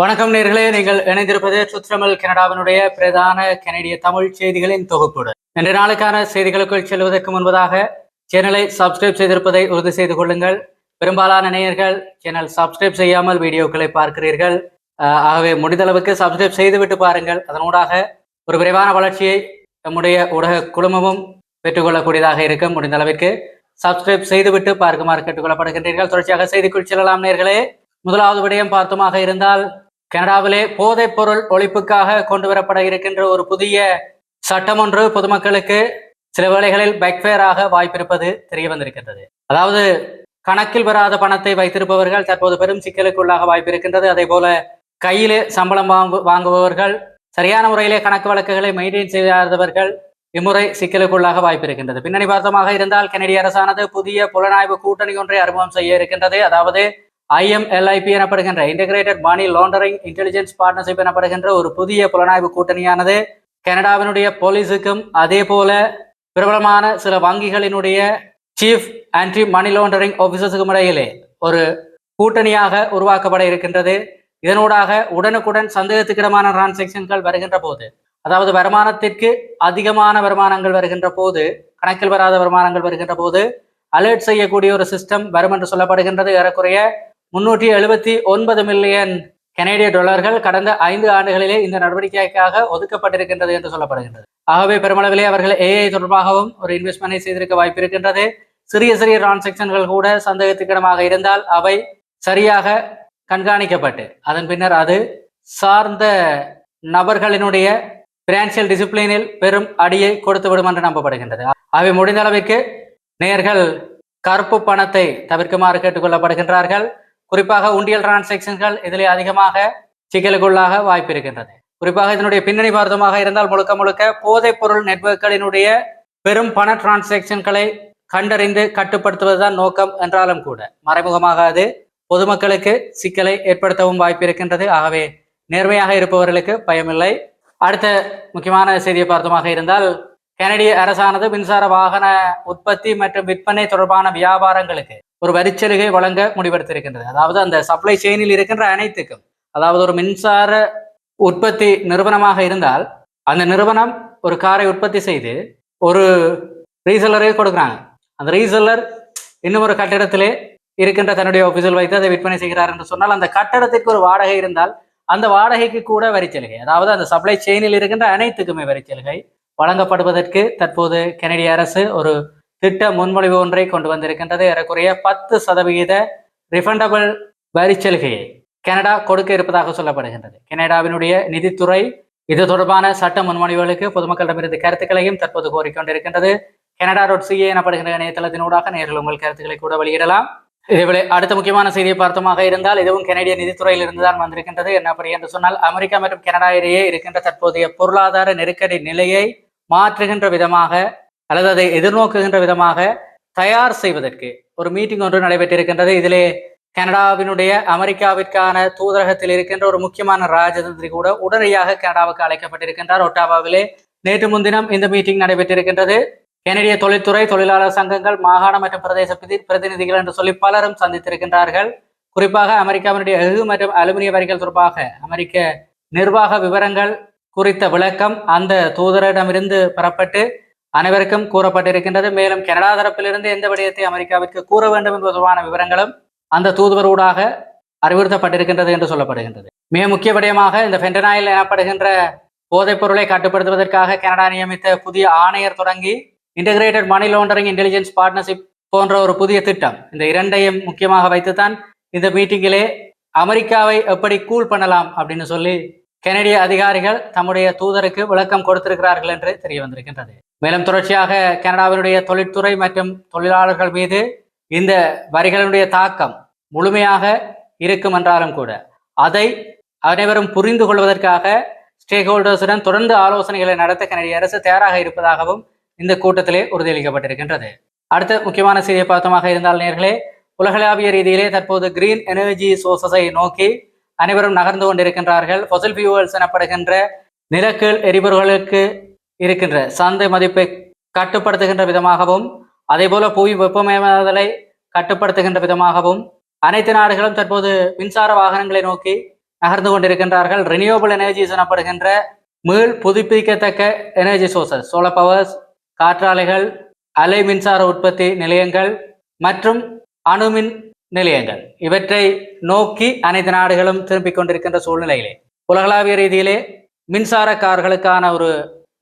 வணக்கம் நேர்களே நீங்கள் இணைந்திருப்பது சுத்ரமல் கனடாவினுடைய பிரதான கனடிய தமிழ் செய்திகளின் தொகுப்புடன் இன்றைய நாளுக்கான செய்திகளுக்குள் செல்வதற்கு முன்பதாக சேனலை சப்ஸ்கிரைப் செய்திருப்பதை உறுதி செய்து கொள்ளுங்கள். பெரும்பாலான நேயர்கள் சேனல் சப்ஸ்கிரைப் செய்யாமல் வீடியோக்களை பார்க்கிறீர்கள். ஆகவே முடிந்தளவுக்கு சப்ஸ்கிரைப் செய்துவிட்டு பாருங்கள். அதனூடாக ஒரு விரைவான வளர்ச்சியை நம்முடைய ஊடக குழுமமும் பெற்றுக்கொள்ளக்கூடியதாக இருக்கும் முடிந்த அளவிற்கு சப்ஸ்கிரைப் செய்துவிட்டு பார்க்குமாறு கேட்டுக்கொள்ளப்படுகின்றீர்கள். தொடர்ச்சியாக செய்திக்குள் செல்லலாம் நேர்களே. முதலாவது விடயம் பார்த்துமாக இருந்தால் கனடாவிலே போதைப்பொருள் ஒழிப்புக்காக கொண்டு வரப்பட இருக்கின்ற ஒரு புதிய சட்டம் ஒன்று பொதுமக்களுக்கு சில வேளைகளில் பேக்ஃபேராக வாய்ப்பிருப்பது தெரிய வந்திருக்கின்றது அதாவது கணக்கில் வராத பணத்தை வைத்திருப்பவர்கள் தற்போது பெரும் சிக்கலுக்குள்ளாக வாய்ப்பு இருக்கின்றது அதே போல கையிலே சம்பளம் வாங்கு வாங்குபவர்கள் சரியான முறையிலே கணக்கு வழக்குகளை மெயின்டைன் செய்யாதவர்கள் இம்முறை சிக்கலுக்குள்ளாக வாய்ப்பு இருக்கின்றது பின்னணி பார்த்தமாக இருந்தால் கனடிய அரசானது புதிய புலனாய்வு கூட்டணி ஒன்றை அறிமுகம் செய்ய இருக்கின்றது. அதாவது I M L I P எனப்படுகின்ற integrated money laundering intelligence partnership எனப்படுகின்ற ஒரு புதிய புலனாய்வு கூட்டணியானது கனடாவினுடைய போலீஸுக்கும் அதே போல பிரபலமான சில வங்கிகளினுடைய சீஃப் ஆன்டி மணி லாண்டரிங் ஆஃபீஸர்ஸுக்கும் இடையிலே ஒரு கூட்டணியாக உருவாக்கப்பட இருக்கின்றது. இதனூடாக உடனுக்குடன் சந்தேகத்துக்கிடமான டிரான்சாக்ஷன்கள் வருகின்ற போது அதாவது வருமானத்திற்கு அதிகமான வருமானங்கள் வருகின்ற போது கணக்கில் வராத வருமானங்கள் வருகின்ற போது அலர்ட் செய்யக்கூடிய ஒரு சிஸ்டம் வரும் என்று சொல்லப்படுகின்றது. ஏறக்குறைய முன்னூற்றி எழுபத்தி ஒன்பது மில்லியன் கனேடிய டாலர்கள் கடந்த ஐந்து ஆண்டுகளிலே இந்த நடவடிக்கைக்காக ஒதுக்கப்பட்டிருக்கின்றது என்று சொல்லப்படுகின்றது. ஆகவே பெருமளவிலே அவர்கள் ஏஐ தொடர்பாகவும் ஒரு இன்வெஸ்ட்மெண்ட்டை செய்திருக்க வாய்ப்பு இருக்கின்றது சிறிய சிறிய டிரான்சாக்ஷன்கள் கூட சந்தேகத்துக்கிடமாக இருந்தால் அவை சரியாக கண்காணிக்கப்பட்டு அதன் பின்னர் அது சார்ந்த நபர்களினுடைய பினான்சியல் டிசிப்ளினில் பெரும் அடியை கொடுத்துவிடும் என்று நம்பப்படுகின்றது. அவை முடிந்த அளவிற்கு நேர்கள் கருப்பு பணத்தை தவிர்க்குமாறு கேட்டுக்கொள்ளப்படுகின்றார்கள். குறிப்பாக உண்டியல் டிரான்சாக்சன்கள் இதிலே அதிகமாக சிக்கலுக்குள்ளாக வாய்ப்பு இருக்கின்றது. குறிப்பாக இதனுடைய பின்னணி பார்த்தமாக இருந்தால் முழுக்க முழுக்க போதைப் பொருள் நெட்வொர்க்குகளினுடைய பெரும் பண டிரான்சாக்சன்களை கண்டறிந்து கட்டுப்படுத்துவதுதான் நோக்கம் என்றாலும் கூட மறைமுகமாக அது பொதுமக்களுக்கு சிக்கலை ஏற்படுத்தவும் வாய்ப்பு இருக்கின்றது. ஆகவே நேர்மையாக இருப்பவர்களுக்கு பயமில்லை. அடுத்த முக்கியமான செய்தியை பார்த்தமாக இருந்தால் கனடிய அரசானது மின்சார வாகன உற்பத்தி மற்றும் விற்பனை தொடர்பான வியாபாரங்களுக்கு ஒரு வரிச்சலுகை வழங்க முடிவெடுத்திருக்கின்றது. அதாவது அந்த சப்ளை செயினில் இருக்கின்ற அனைத்துக்கும் அதாவது ஒரு மின்சார உற்பத்தி நிறுவனமாக இருந்தால் அந்த நிறுவனம் ஒரு காரை உற்பத்தி செய்து ஒரு ரீசெல்லரே கொடுக்குறாங்க. அந்த ரீசெல்லர் இன்னும் ஒரு கட்டிடத்திலே இருக்கின்ற தன்னுடைய ஆஃபீஸில் வைத்து அதை விற்பனை செய்கிறார் என்று சொன்னால் அந்த கட்டடத்திற்கு ஒரு வாடகை இருந்தால் அந்த வாடகைக்கு கூட வரிச்சலுகை. அதாவது அந்த சப்ளை செயினில் இருக்கின்ற அனைத்துக்குமே வரிச்சலுகை வழங்கப்படுவதற்கு தற்போது கெனடிய அரசு ஒரு திட்ட முன்மொழிவு ஒன்றை கொண்டு வந்திருக்கின்றது. ஏறக்குறைய பத்து சதவிகித ரிஃபண்டபிள் வரிச்சலுகையை கனடா கொடுக்க இருப்பதாக சொல்லப்படுகின்றது. கனடாவினுடைய நிதித்துறை இது தொடர்பான சட்ட முன்மொழிவுகளுக்கு பொதுமக்களிடமிருந்து கருத்துக்களையும் தற்போது கோரிக்கொண்டிருக்கின்றது கனடா டாட் சிஏ எனப்படுகின்ற இணையதளத்தினூடாக நேரில் உங்கள் கருத்துக்களை கூட வெளியிடலாம். இதேவேளை அடுத்த முக்கியமான செய்தியை பார்த்தமாக இருந்தால் இதுவும் கனடிய நிதித்துறையில் இருந்துதான் வந்திருக்கின்றது. என்ன அப்படி என்று சொன்னால் அமெரிக்கா மற்றும் கனடா இடையே இருக்கின்ற தற்போதைய பொருளாதார நெருக்கடி நிலையை மாற்றுகின்ற விதமாக அல்லது அதை எதிர்நோக்குகின்ற விதமாக தயார் செய்வதற்கு ஒரு மீட்டிங் ஒன்று நடைபெற்றிருக்கின்றது. இதிலே கனடாவினுடைய அமெரிக்காவிற்கான தூதரகத்தில் இருக்கின்ற ஒரு முக்கியமான ராஜதந்திரி கூட உடனடியாக கனடாவுக்கு அழைக்கப்பட்டிருக்கின்றார். ஒட்டாவாவிலே நேற்று முன்தினம் இந்த மீட்டிங் நடைபெற்றிருக்கின்றது. கனடிய தொழில்துறை தொழிலாளர் சங்கங்கள் மாகாண மற்றும் பிரதேச பிரதிநிதிகள் என்று சொல்லி பலரும் சந்தித்திருக்கின்றார்கள். குறிப்பாக அமெரிக்காவினுடைய எஃகு மற்றும் அலுமினிய வரிகள் தொடர்பாக அமெரிக்க நிர்வாக விவரங்கள் குறித்த விளக்கம் அந்த தூதரிடமிருந்து பெறப்பட்டு அனைவருக்கும் கூறப்பட்டிருக்கின்றது. மேலும் கனடா தரப்பிலிருந்து எந்த விடயத்தை அமெரிக்காவிற்கு கூற வேண்டும் என்பது விவரங்களும் அந்த தூதுவர் ஊடாக அறிவுறுத்தப்பட்டிருக்கின்றது என்று சொல்லப்படுகின்றது. மிக முக்கிய விடயமாக இந்த ஃபென்டனாயில் எனப்படுகின்ற போதைப் பொருளை கட்டுப்படுத்துவதற்காக கனடா நியமித்த புதிய ஆணையர் தொடங்கி integrated money laundering intelligence partnership போன்ற ஒரு புதிய திட்டம். இந்த இரண்டையும் முக்கியமாக வைத்துத்தான் இந்த மீட்டிங்கிலே அமெரிக்காவை எப்படி கூல் பண்ணலாம் அப்படின்னு சொல்லி கனடிய அதிகாரிகள் தம்முடைய தூதருக்கு விளக்கம் கொடுத்திருக்கிறார்கள் என்று தெரிய வந்திருக்கின்றது. மேலும் தொடர்ச்சியாக கனடாவினுடைய தொழிற்துறை மற்றும் தொழிலாளர்கள் மீது இந்த வரிகளுடைய தாக்கம் முழுமையாக இருக்கும் என்றாலும் கூட அதை அனைவரும் புரிந்து கொள்வதற்காக ஸ்டேக் ஹோல்டர்ஸுடன் தொடர்ந்து ஆலோசனைகளை நடத்த கனடிய அரசு தயாராக இருப்பதாகவும் இந்த கூட்டத்திலே உறுதியளிக்கப்பட்டிருக்கின்றது. அடுத்த முக்கியமான செய்தியை பார்த்தமாக இருந்தால் நேர்களே உலகளாவிய ரீதியிலே தற்போது கிரீன் எனர்ஜி சோர்சஸை நோக்கி அனைவரும் நகர்ந்து கொண்டிருக்கின்றார்கள். ஃபசல் ஃபியூவல்ஸ் எனப்படுகின்ற நிலக்கல் எரிபொருள்களுக்கு இருக்கின்ற சந்தை மதிப்பை கட்டுப்படுத்துகின்ற விதமாகவும் அதேபோல புவி வெப்பமயமாதலை கட்டுப்படுத்துகின்ற விதமாகவும் அனைத்து நாடுகளும் தற்போது மின்சார வாகனங்களை நோக்கி நகர்ந்து கொண்டிருக்கின்றார்கள். ரினியூவபிள் எனர்ஜிஸ் எனப்படுகின்ற மீள் புதுப்பிக்கத்தக்க எனர்ஜி சோர்சஸ் சோலர் பவர்ஸ் காற்றாலைகள் அலை மின்சார உற்பத்தி நிலையங்கள் மற்றும் அணுமின் நிலையங்கள். இவற்றை நோக்கி அனைத்து நாடுகளும் திரும்பிக் கொண்டிருக்கின்ற சூழ்நிலையிலே உலகளாவிய ரீதியிலே மின்சார கார்களுக்கான ஒரு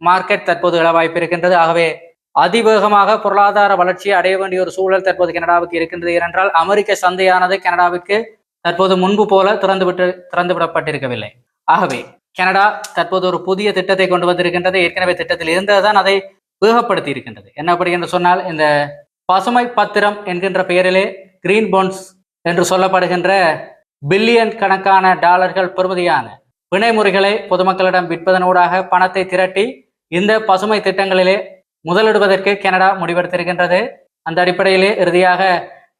மார்க்கெட் தற்போது இழ வாய்ப்பு இருக்கின்றது. ஆகவே அதிவேகமாக பொருளாதார வளர்ச்சியை அடைய வேண்டிய ஒரு சூழல் தற்போது கனடாவுக்கு இருக்கின்றது. ஏனென்றால் அமெரிக்க சந்தையானது கனடாவிற்கு தற்போது முன்பு போல திறந்து விட்டு திறந்து விடப்பட்டிருக்கவில்லை ஆகவே கனடா தற்போது ஒரு புதிய திட்டத்தை கொண்டு வந்திருக்கின்றது. ஏற்கனவே திட்டத்தில் இருந்ததுதான் அதை வேகப்படுத்தி இருக்கின்றது என்ன அப்படி என்று சொன்னால் இந்த பசுமை பத்திரம் என்கின்ற பெயரிலே கிரீன் பாண்ட்ஸ் என்று சொல்லப்படுகின்ற பில்லியன் கணக்கான டாலர்கள் பெறுமதியான வினைமுறைகளை பொதுமக்களிடம் விற்பதனூடாக பணத்தை திரட்டி இந்த பசுமை திட்டங்களிலே முதலிடுவதற்கு கனடா முடிவெடுத்திருக்கின்றது. அந்த அடிப்படையிலே இறுதியாக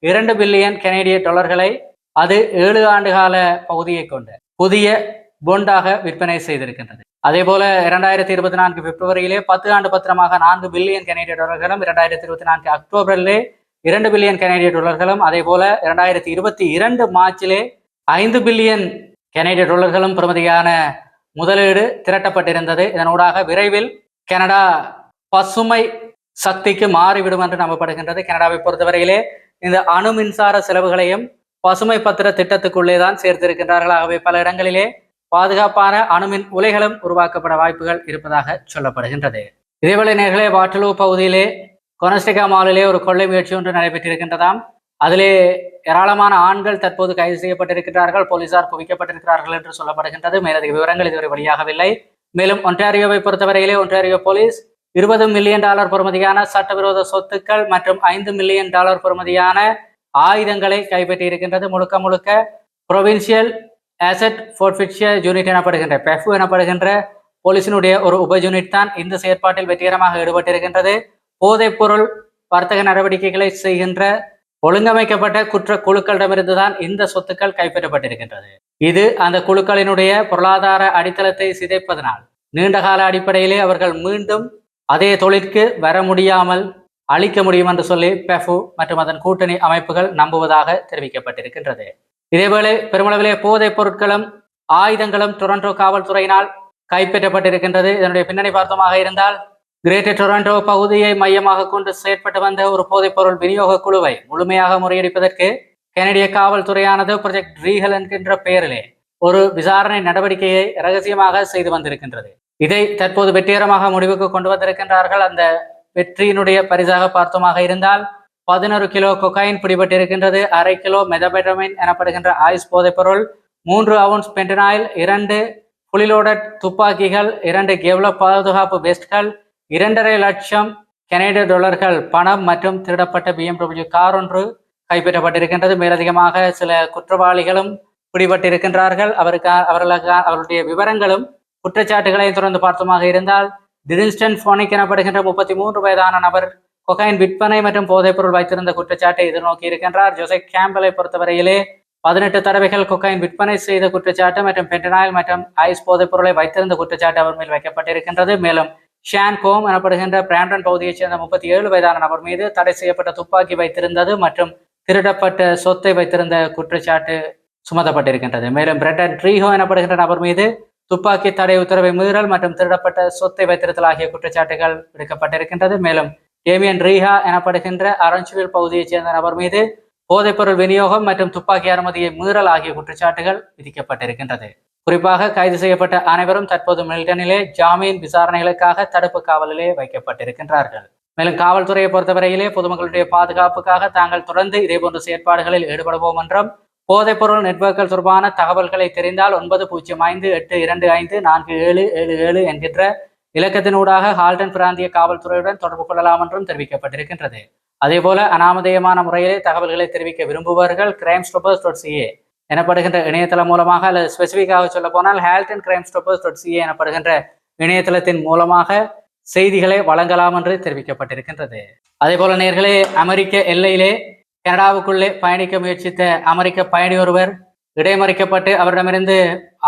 இரண்டு பில்லியன் கனேடிய டாலர்களை அது ஏழு ஆண்டுகால பகுதியை கொண்ட புதிய பொண்டாக விற்பனை செய்திருக்கின்றது. அதே போல இரண்டாயிரத்தி இருபத்தி நான்கு பிப்ரவரியிலே பத்து ஆண்டு பத்திரமாக நான்கு பில்லியன் கனேடிய டாலர்களும் இரண்டாயிரத்தி இருபத்தி நான்கு அக்டோபரிலே இரண்டு பில்லியன் கனேடிய டாலர்களும் அதே போல இரண்டாயிரத்தி இருபத்தி இரண்டு மார்ச்சிலே ஐந்து பில்லியன் கனேடிய டாலர்களும் பிரமதியான முதலீடு திரட்டப்பட்டிருந்தது. இதனூடாக விரைவில் கனடா பசுமை சக்திக்கு மாறிவிடும் என்று நம்பப்படுகின்றது கனடாவை பொறுத்தவரையிலே. இந்த அணு மின்சார செலவுகளையும் பசுமை பத்திர திட்டத்துக்குள்ளே தான் சேர்த்திருக்கின்றார்கள். ஆகவே பல இடங்களிலே பாதுகாப்பான அணுமின் உலைகளும் உருவாக்கப்பட வாய்ப்புகள் இருப்பதாக சொல்லப்படுகின்றது. இதேவேளை நேர்களே வாட்டலூ பகுதியிலே கொனஸ்டிகா மாலிலே ஒரு கொள்ளை முயற்சி ஒன்று நடைபெற்றிருக்கின்றதாம். அதிலே ஏராளமான ஆண்கள் தற்போது கைது செய்யப்பட்டிருக்கிறார்கள் போலீசார் குவிக்கப்பட்டிருக்கிறார்கள் என்று சொல்லப்படுகின்றது. மேலதிக விவரங்கள் இதுவரை வெளியாகவில்லை. மேலும் ஒன்டாரியோவை பொறுத்தவரையிலே ஒன்டாரியோ போலீஸ் இருபது மில்லியன் டாலர் பொறுமதியான சட்டவிரோத சொத்துக்கள் மற்றும் ஐந்து மில்லியன் டாலர் பொறுமதியான ஆயுதங்களை கைப்பற்றி இருக்கின்றது முழுக்க முழுக்க புரொவின்சியல் அசெட் ஃபோர்ஃபிஷியர் யூனிட் எனப்படுகின்ற பெஃபு எனப்படுகின்ற போலீசினுடைய ஒரு உப யூனிட் தான் இந்த செயற்பாட்டில் வெற்றிகரமாக ஈடுபட்டிருக்கின்றது. போதைப்பொருள் வர்த்தக நடவடிக்கைகளை செய்கின்ற ஒழுங்கமைக்கப்பட்ட குற்ற குழுக்களிடமிருந்து தான் இந்த சொத்துக்கள் கைப்பற்றப்பட்டிருக்கின்றது. இது அந்த குழுக்களினுடைய பொருளாதார அடித்தளத்தை சிதைப்பதனால் நீண்டகால அடிப்படையிலே அவர்கள் மீண்டும் அதே தொழிற்கு வர முடியாமல் அழிக்க முடியும் என்று சொல்லி பெஃபு மற்றும் அதன் கூட்டணி அமைப்புகள் நம்புவதாக தெரிவிக்கப்பட்டிருக்கின்றது. இதேவேளை பெருமளவிலே போதைப் பொருட்களும் ஆயுதங்களும் டொரண்டோ காவல்துறையினால் கைப்பற்றப்பட்டிருக்கின்றது. இதனுடைய பின்னணி பார்த்தமாக இருந்தால் கிரேட்டர் டொரண்டோ பகுதியை மையமாக கொண்டு செயற்பட்டு வந்த ஒரு போதைப்பொருள் விநியோக குழுவை முழுமையாக முறியடிப்பதற்கு கனடிய காவல்துறையானது ப்ரொஜெக்ட் ரீகல் என்கின்ற பெயரிலே ஒரு விசாரணை நடவடிக்கையை ரகசியமாக செய்து வந்திருக்கின்றது. இதை தற்போது வெற்றிகரமாக முடிவுக்கு கொண்டு வந்திருக்கின்றார்கள். அந்த வெற்றியினுடைய பரிசாக பார்த்தோமாக இருந்தால் பதினொரு கிலோ கொக்கைன் பிடிபட்டிருக்கின்றது. அரை கிலோ மெதபெட்டமின் எனப்படுகின்ற ஆயுஷ் போதைப்பொருள் மூன்று அவுன்ஸ் பென்டனாயில் இரண்டு புலிலோட துப்பாக்கிகள் இரண்டு கெவ்ல பாதுகாப்பு வெஸ்ட்கள் இரண்டரை லட்சம் கனேடிய டாலர்கள் பணம் மற்றும் திருடப்பட்ட பிஎம்டபிள்யூ கார் ஒன்று கைப்பற்றப்பட்டிருக்கின்றது. மேலதிகமாக சில குற்றவாளிகளும் பிடிபட்டிருக்கின்றார்கள். அவருக்கு அவர்களுக்கு அவருடைய விவரங்களும் குற்றச்சாட்டுகளையும் தொடர்ந்து பார்த்தமாக இருந்தால் டிரின்ஸ்டன் போனிக் எனப்படுகின்ற முப்பத்தி மூன்று வயதான நபர் கொகைன் விற்பனை மற்றும் போதைப்பொருள் வைத்திருந்த குற்றச்சாட்டை எதிர்நோக்கி இருக்கின்றார். ஜோசப் கேம்பலை பொறுத்தவரையிலே பதினெட்டு தடவைகள் கொக்கைன் விற்பனை செய்த குற்றச்சாட்டு மற்றும் பென்டனாயில் மற்றும் ஐஸ் போதைப் பொருளை வைத்திருந்த குற்றச்சாட்டு அவர் மேல் வைக்கப்பட்டிருக்கின்றது. மேலும் ஷான் கோம் எனப்படுகின்ற பிராண்டன் பகுதியைச் சேர்ந்த முப்பத்தி ஏழு வயதான நபர் மீது தடை செய்யப்பட்ட துப்பாக்கி வைத்திருந்தது மற்றும் திருடப்பட்ட சொத்தை வைத்திருந்த குற்றச்சாட்டு சுமத்தப்பட்டிருக்கின்றது. மேலும் பிரெண்டன் ட்ரீஹோ எனப்படுகின்ற நபர் மீது துப்பாக்கி தடை உத்தரவை மீறல் மற்றும் திருடப்பட்ட சொத்தை வைத்திருத்தல் ஆகிய குற்றச்சாட்டுகள் விடுக்கப்பட்டிருக்கின்றது. மேலும் டேமியன் ரீஹா எனப்படுகின்ற அரஞ்சுவில் பகுதியைச் சேர்ந்த நபர் மீது போதைப்பொருள் விநியோகம் மற்றும் துப்பாக்கி அனுமதியை மீறல் ஆகிய குற்றச்சாட்டுகள் விதிக்கப்பட்டிருக்கின்றது. குறிப்பாக கைது செய்யப்பட்ட அனைவரும் தற்போது மில்டனிலே ஜாமீன் விசாரணைகளுக்காக தடுப்பு காவலிலே வைக்கப்பட்டிருக்கின்றார்கள். மேலும் காவல்துறையை பொறுத்தவரையிலே பொதுமக்களுடைய பாதுகாப்புக்காக தாங்கள் தொடர்ந்து இதேபோன்ற செயற்பாடுகளில் ஈடுபடுவோம் என்றும் போதைப்பொருள் நெட்வொர்க்குகள் தொடர்பான தகவல்களை தெரிந்தால் ஒன்பது பூஜ்ஜியம் ஐந்து எட்டு இரண்டு ஐந்து நான்கு ஏழு ஏழு ஏழு என்கின்ற இலக்கத்தினூடாக ஹால்டன் பிராந்திய காவல்துறையுடன் தொடர்பு கொள்ளலாம் என்றும் தெரிவிக்கப்பட்டிருக்கின்றது. அதேபோல அனாமதேயமான முறையிலே தகவல்களை தெரிவிக்க விரும்புபவர்கள் கிரைம் ஸ்டோபர்ஸ் டாட் சிஏ எனப்படுகின்ற இணையதளம் மூலமாக அல்லது ஸ்பெசிஃபிக்காக சொல்ல போனால் Halton crime stoppers dot C A எனப்படுகின்ற இணையதளத்தின் மூலமாக செய்திகளை வழங்கலாம் என்று தெரிவிக்கப்பட்டிருக்கின்றது. அதே போல நேர்களே அமெரிக்க எல்லையிலே கனடாவுக்குள்ளே பயணிக்க முயற்சித்த அமெரிக்க பயணி ஒருவர் இடைமறிக்கப்பட்டு அவரிடமிருந்து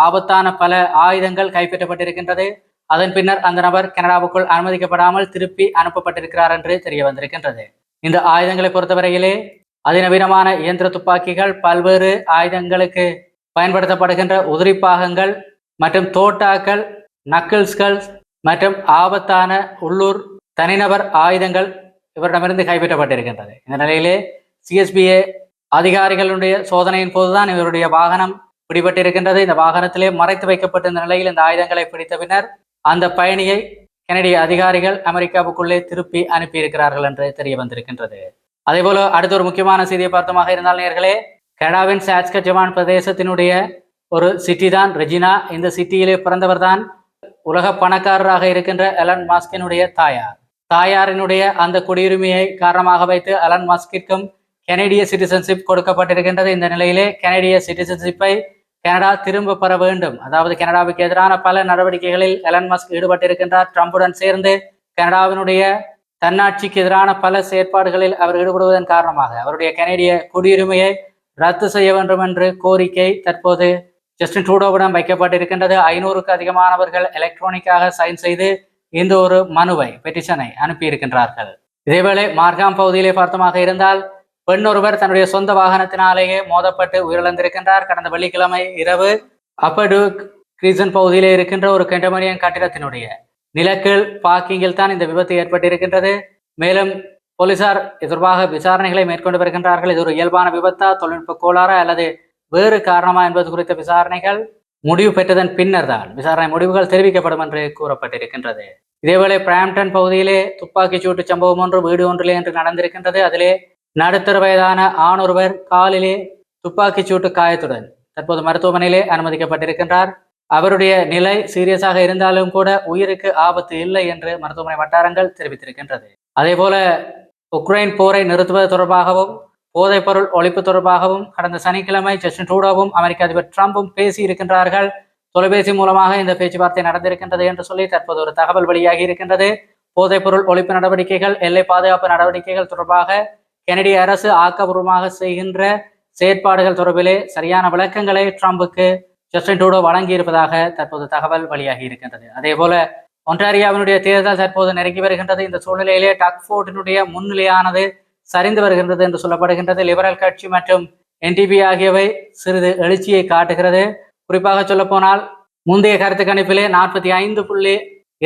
ஆபத்தான பல ஆயுதங்கள் கைப்பற்றப்பட்டிருக்கின்றது. அதன் பின்னர் அந்த நபர் கனடாவுக்குள் அனுமதிக்கப்படாமல் திருப்பி அனுப்பப்பட்டிருக்கிறார் என்று தெரிய வந்திருக்கின்றது இந்த ஆயுதங்களை பொறுத்தவரையிலே அதிநவீனமான இயந்திர துப்பாக்கிகள் பல்வேறு ஆயுதங்களுக்கு பயன்படுத்தப்படுகின்ற உதிரி பாகங்கள் மற்றும் தோட்டாக்கள் நக்கிள்ஸ்கள் மற்றும் ஆபத்தான உள்ளூர் தனிநபர் ஆயுதங்கள் இவரிடமிருந்து கைப்பற்றப்பட்டிருக்கின்றது. இந்த நிலையிலே சிஎஸ்பிஏ அதிகாரிகளுடைய சோதனையின் போதுதான் இவருடைய வாகனம் பிடிபட்டிருக்கின்றது. இந்த வாகனத்திலே மறைத்து வைக்கப்பட்டிருந்த நிலையில் இந்த ஆயுதங்களை பிடித்த பின்னர் அந்த பயணியை கனடிய அதிகாரிகள் அமெரிக்காவுக்குள்ளே திருப்பி அனுப்பியிருக்கிறார்கள் என்று தெரிய வந்திருக்கின்றது. அதே போல அடுத்த ஒரு முக்கியமான செய்தியை பார்த்தமாக இருந்தால் நேர்களே கனடாவின் சாஸ்கஜவான் பிரதேசத்தினுடைய ஒரு சிட்டி தான் ரெஜினா. இந்த சிட்டியிலே பிறந்தவர் தான் உலக பணக்காரராக இருக்கின்ற அலன் மாஸ்கினுடைய தாயார். தாயாரினுடைய அந்த குடியுரிமையை காரணமாக வைத்து அலன் மாஸ்கிற்கும் கெனடிய சிட்டிசன்ஷிப் கொடுக்கப்பட்டிருக்கின்றது. இந்த நிலையிலே கெனடிய சிட்டிசன்ஷிப்பை கனடா திரும்ப பெற வேண்டும். அதாவது கனடாவுக்கு எதிரான பல நடவடிக்கைகளில் எலன் மஸ்க் ஈடுபட்டிருக்கின்றார். ட்ரம்புடன் சேர்ந்து கனடாவினுடைய தன்னாட்சிக்கு எதிரான பல செயற்பாடுகளில் அவர் ஈடுபடுவதன் காரணமாக அவருடைய கனேடிய குடியுரிமையை ரத்து செய்ய வேண்டும் என்று கோரிக்கை தற்போது ஜஸ்டின் ட்ரூடோவிடம் வைக்கப்பட்டிருக்கின்றது. ஐநூறுக்கு அதிகமானவர்கள் எலக்ட்ரானிக்காக சைன் செய்து இந்த ஒரு மனுவை பெட்டிஷனை அனுப்பியிருக்கின்றார்கள். இதேவேளை மார்காம் பகுதியிலே பார்த்தமாக இருந்தால் பெண் ஒருவர் தன்னுடைய சொந்த வாகனத்தினாலேயே மோதப்பட்டு உயிரிழந்திருக்கின்றார். கடந்த வெள்ளிக்கிழமை இரவு அப்படு கிரீசன் பகுதியிலே இருக்கின்ற ஒரு கெண்டமனியன் கட்டிடத்தினுடைய நிலக்கீழ் பார்க்கிங்கில் தான் இந்த விபத்து ஏற்பட்டிருக்கின்றது. மேலும் போலீசார் தொடர்பாக விசாரணைகளை மேற்கொண்டு வருகின்றார்கள். இது ஒரு இயல்பான விபத்தா தொழில்நுட்ப கோளாறா அல்லது வேறு காரணமா என்பது குறித்த விசாரணைகள் முடிவு பெற்றதன் பின்னர் தான் விசாரணை முடிவுகள் தெரிவிக்கப்படும் என்று கூறப்பட்டிருக்கின்றது. இதேவேளை பிராம்டன் பகுதியிலே துப்பாக்கிச் சூட்டு சம்பவம் ஒன்று வீடு ஒன்றிலே என்று நடந்திருக்கின்றது. அதிலே நடுத்தர வயதான ஆண் ஒருவர் காலிலே துப்பாக்கிச் சூட்டு காயத்துடன் தற்போது மருத்துவமனையிலே அனுமதிக்கப்பட்டிருக்கின்றார். அவருடைய நிலை சீரியஸாக இருந்தாலும் கூட உயிருக்கு ஆபத்து இல்லை என்று மருத்துவமனை வட்டாரங்கள் தெரிவித்திருக்கின்றது. அதே போல உக்ரைன் போரை நிறுத்துவது தொடர்பாகவும் போதைப்பொருள் ஒழிப்பு தொடர்பாகவும் கடந்த சனிக்கிழமை ஜஸ்டின் ட்ரூடோவும் அமெரிக்க அதிபர் ட்ரம்பும் பேசி இருக்கின்றார்கள். தொலைபேசி மூலமாக இந்த பேச்சுவார்த்தை நடந்திருக்கின்றது என்று சொல்லி தற்போது ஒரு தகவல் வெளியாகி இருக்கின்றது. போதைப்பொருள் ஒழிப்பு நடவடிக்கைகள் எல்லை பாதுகாப்பு நடவடிக்கைகள் தொடர்பாக கெனடிய அரசு ஆக்கபூர்வமாக செய்கின்ற செயற்பாடுகள் தொடர்பிலே சரியான விளக்கங்களை ட்ரம்புக்கு ஜஸ்டின் டூடோ வழங்கியிருப்பதாக தற்போது தகவல் வெளியாகி இருக்கின்றது. அதே போல ஒன்டாரியாவினுடைய தேர்தல் தற்போது நெருங்கி வருகின்றது. இந்த சூழ்நிலையிலே டக்ஃபோர்டினுடைய முன்னிலையானது சரிந்து வருகின்றது என்று சொல்லப்படுகின்றது. லிபரல் கட்சி மற்றும் என்டிபி ஆகியவை சிறிது எழுச்சியை காட்டுகிறது. குறிப்பாக சொல்லப்போனால் முந்தைய கருத்து கணிப்பிலே நாற்பத்தி ஐந்து புள்ளி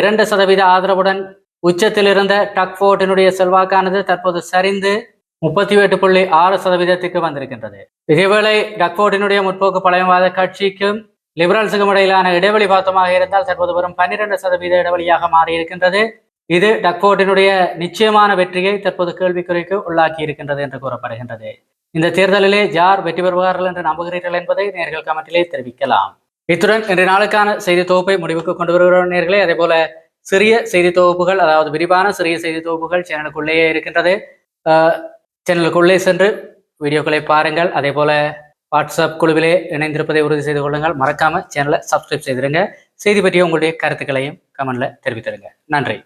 இரண்டு சதவீத ஆதரவுடன் உச்சத்தில் இருந்த டக்ஃபோர்டினுடைய செல்வாக்கானது தற்போது சரிந்து முப்பத்தி எட்டு புள்ளி ஆறு சதவீதத்துக்கு வந்திருக்கின்றது. இதேவேளை டக்ஃபோர்டினுடைய முற்போக்கு பழமைவாத கட்சிக்கும் லிபரல்ஸுக்கும் இடையிலான இடைவெளி பார்த்தமாக இருந்தால் தற்போது வரும் பன்னிரண்டு சதவீத இடைவெளியாக மாறி இருக்கின்றது இது டக்ஃபோர்டினுடைய நிச்சயமான வெற்றியை தற்போது கேள்விக்குறிக்கு உள்ளாக்கி இருக்கின்றது என்று கூறப்படுகின்றது. இந்த தேர்தலிலே யார் வெற்றி பெறுவார்கள் என்று நம்புகிறீர்கள் என்பதை நேர்கள் கமெண்டிலே தெரிவிக்கலாம். இத்துடன் இன்றைய நாளுக்கான செய்தி தொகுப்பை முடிவுக்கு கொண்டு வருகிறோம் நேர்களே. அதே போல சிறிய செய்தி தொகுப்புகள் அதாவது விரிவான சிறிய செய்தி தொகுப்புகள் சேனலுக்குள்ளேயே இருக்கின்றது. சேனலுக்குள்ளே சென்று வீடியோக்களை பாருங்கள். அதே போல வாட்ஸ்அப் குழுவிலே இணைந்திருப்பதை உறுதி செய்து கொள்ளுங்கள். மறக்காமல் சேனலை சப்ஸ்கிரைப் செய்திருங்க. செய்தி பற்றிய உங்களுடைய கருத்துக்களையும் கமெண்ட்ல தெரிவித்திருங்க. நன்றி.